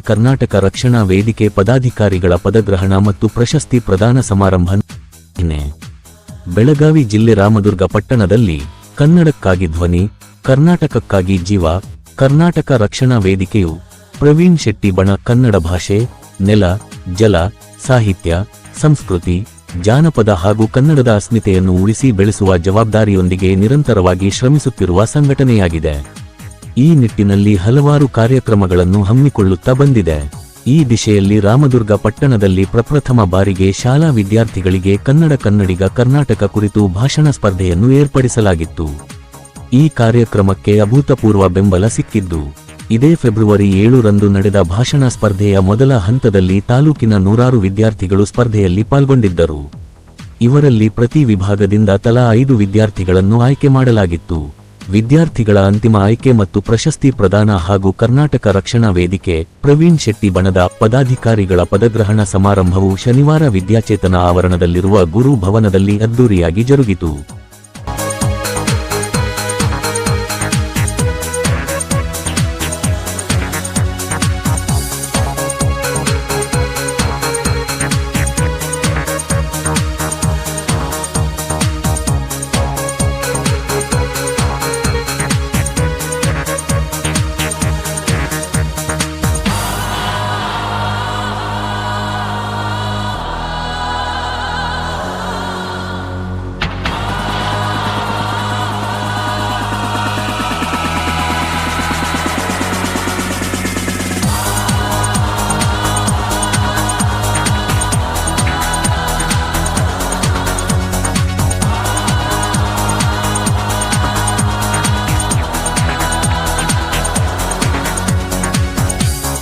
ಕರ್ನಾಟಕ ರಕ್ಷಣಾ ವೇದಿಕೆ ಪದಾಧಿಕಾರಿಗಳ ಪದಗ್ರಹಣ ಮತ್ತು ಪ್ರಶಸ್ತಿ ಪ್ರದಾನ ಸಮಾರಂಭ ಬೆಳಗಾವಿ ಜಿಲ್ಲೆ ರಾಮದುರ್ಗ ಪಟ್ಟಣದಲ್ಲಿ ಕನ್ನಡಕ್ಕಾಗಿ ಧ್ವನಿ, ಕರ್ನಾಟಕಕ್ಕಾಗಿ ಜೀವ, ಕರ್ನಾಟಕ ರಕ್ಷಣಾ ವೇದಿಕೆಯು ಪ್ರವೀಣ್ ಶೆಟ್ಟಿ ಬಣ ಕನ್ನಡ ಭಾಷೆ, ನೆಲ, ಜಲ, ಸಾಹಿತ್ಯ, ಸಂಸ್ಕೃತಿ, ಜಾನಪದ ಹಾಗೂ ಕನ್ನಡದ ಅಸ್ಮಿತೆಯನ್ನು ಉಳಿಸಿ ಬೆಳೆಸುವ ಜವಾಬ್ದಾರಿಯೊಂದಿಗೆ ನಿರಂತರವಾಗಿ ಶ್ರಮಿಸುತ್ತಿರುವ ಸಂಘಟನೆಯಾಗಿದೆ. ಈ ನಿಟ್ಟಿನಲ್ಲಿ ಹಲವಾರು ಕಾರ್ಯಕ್ರಮಗಳನ್ನು ಹಮ್ಮಿಕೊಳ್ಳುತ್ತಾ ಬಂದಿದೆ. ಈ ದಿಶೆಯಲ್ಲಿ ರಾಮದುರ್ಗ ಪಟ್ಟಣದಲ್ಲಿ ಪ್ರಪ್ರಥಮ ಬಾರಿಗೆ ಶಾಲಾ ವಿದ್ಯಾರ್ಥಿಗಳಿಗೆ ಕನ್ನಡ ಕನ್ನಡಿಗ ಕರ್ನಾಟಕ ಕುರಿತು ಭಾಷಣ ಸ್ಪರ್ಧೆಯನ್ನು ಏರ್ಪಡಿಸಲಾಗಿತ್ತು. ಈ ಕಾರ್ಯಕ್ರಮಕ್ಕೆ ಅಭೂತಪೂರ್ವ ಬೆಂಬಲ ಸಿಕ್ಕಿದ್ದು. ಇದೇ ಫೆಬ್ರವರಿ ಏಳರಂದು ನಡೆದ ಭಾಷಣ ಸ್ಪರ್ಧೆಯ ಮೊದಲ ಹಂತದಲ್ಲಿ ತಾಲೂಕಿನ ನೂರಾರು ವಿದ್ಯಾರ್ಥಿಗಳು ಸ್ಪರ್ಧೆಯಲ್ಲಿ ಪಾಲ್ಗೊಂಡಿದ್ದರು. ಇವರಲ್ಲಿ ಪ್ರತಿ ವಿಭಾಗದಿಂದ ತಲಾ ಐದು ವಿದ್ಯಾರ್ಥಿಗಳನ್ನು ಆಯ್ಕೆ ಮಾಡಲಾಗಿತ್ತು. ವಿದ್ಯಾರ್ಥಿಗಳ ಅಂತಿಮ ಆಯ್ಕೆ ಮತ್ತು ಪ್ರಶಸ್ತಿ ಪ್ರದಾನ ಹಾಗೂ ಕರ್ನಾಟಕ ರಕ್ಷಣಾ ವೇದಿಕೆ, ಪ್ರವೀಣ್ ಶೆಟ್ಟಿ ಬಣದ ಪದಾಧಿಕಾರಿಗಳ ಪದಗ್ರಹಣ ಸಮಾರಂಭವು ಶನಿವಾರ ವಿದ್ಯಾಚೇತನ ಆವರಣದಲ್ಲಿರುವ ಗುರು ಭವನದಲ್ಲಿ ಅದ್ದೂರಿಯಾಗಿ ಜರುಗಿತು.